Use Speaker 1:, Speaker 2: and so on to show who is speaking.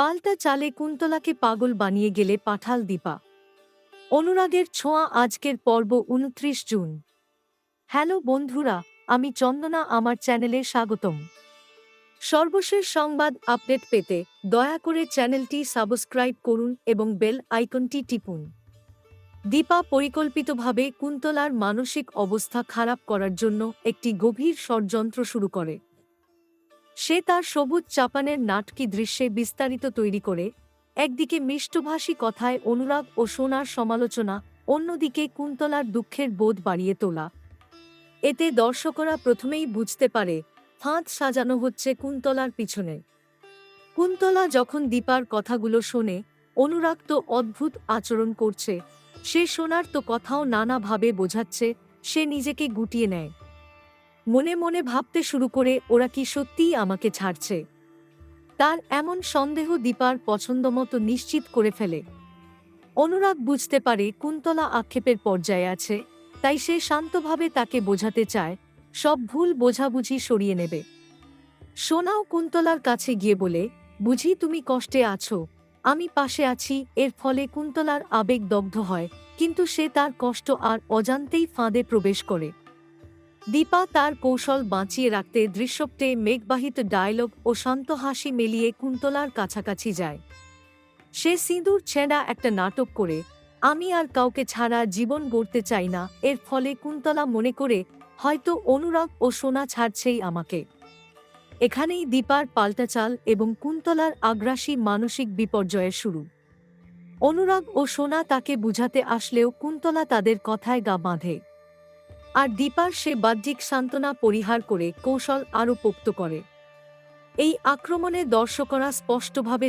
Speaker 1: পাল্টা চালে কুন্তলাকে পাগল বানিয়ে গেলে পাঠাল দীপা। অনুরাগের ছোঁয়া আজকের পর্ব উনত্রিশ জুন। হ্যালো বন্ধুরা, আমি চন্দনা, আমার চ্যানেলে স্বাগতম। সর্বশেষ সংবাদ আপডেট পেতে দয়া করে চ্যানেলটি সাবস্ক্রাইব করুন এবং বেল আইকনটি টিপুন। দীপা পরিকল্পিতভাবে কুন্তলার মানসিক অবস্থা খারাপ করার জন্য একটি গভীর ষড়যন্ত্র শুরু করে। সে তার সবুজ চাপানের নাটকি দৃশ্যে বিস্তারিত তৈরি করে একদিকে মিষ্টভাষী কথায় অনুরাগ ও সোনার সমালোচনা, অন্যদিকে কুন্তলার দুঃখের বোধ বাড়িয়ে তোলা। এতে দর্শকরা প্রথমেই বুঝতে পারে ফাঁদ সাজানো হচ্ছে কুন্তলার পিছনে। কুন্তলা যখন দীপার কথাগুলো শোনে, অনুরাগ তো অদ্ভুত আচরণ করছে। সে সোনার তো কথাও নানাভাবে বোঝাচ্ছে, সে নিজেকে গুটিয়ে নেয়। মনে মনে ভাবতে শুরু করে ওরা কি সত্যিই আমাকে ছাড়ছে। তার এমন সন্দেহ দীপার পছন্দমতো নিশ্চিত করে ফেলে। অনুরাগ বুঝতে পারে কুন্তলা আক্ষেপের পর্যায়ে আছে, তাই সে শান্তভাবে তাকে বোঝাতে চায়, সব ভুল বোঝাবুঝি সরিয়ে নেবে। সোনাও কুন্তলার কাছে গিয়ে বলে, বুঝি তুমি কষ্টে আছো। আমি পাশে আছি, এর ফলে কুন্তলার আবেগ দগ্ধ হয়, কিন্তু সে তার কষ্ট আর অজান্তেই ফাঁদে প্রবেশ করে। দীপা তার কৌশল বাঁচিয়ে রাখতে দৃশ্যপটে মেঘবাহিত ডায়লগ ও শান্ত হাসি মেলিয়ে কুন্তলার কাছাকাছি যায়। সে সিঁদুর, ছেঁড়া একটা নাটক করে, আমি আর কাউকে ছাড়া জীবন গড়তে চাই না। এর ফলে কুন্তলা মনে করে, হয়তো অনুরাগ ও সোনা ছাড়ছেই আমাকে। এখানেই দীপার পাল্টাচাল এবং কুন্তলার আগ্রাসী মানসিক বিপর্যয়ের শুরু। অনুরাগ ও সোনা তাকে বুঝাতে আসলেও কুন্তলা তাদের কথায় গা বাঁধে। আর দীপার সে বাহ্যিক সান্ত্বনা পরিহার করে কৌশল আরও পোক্ত করে। এই আক্রমণে দর্শকরা স্পষ্টভাবে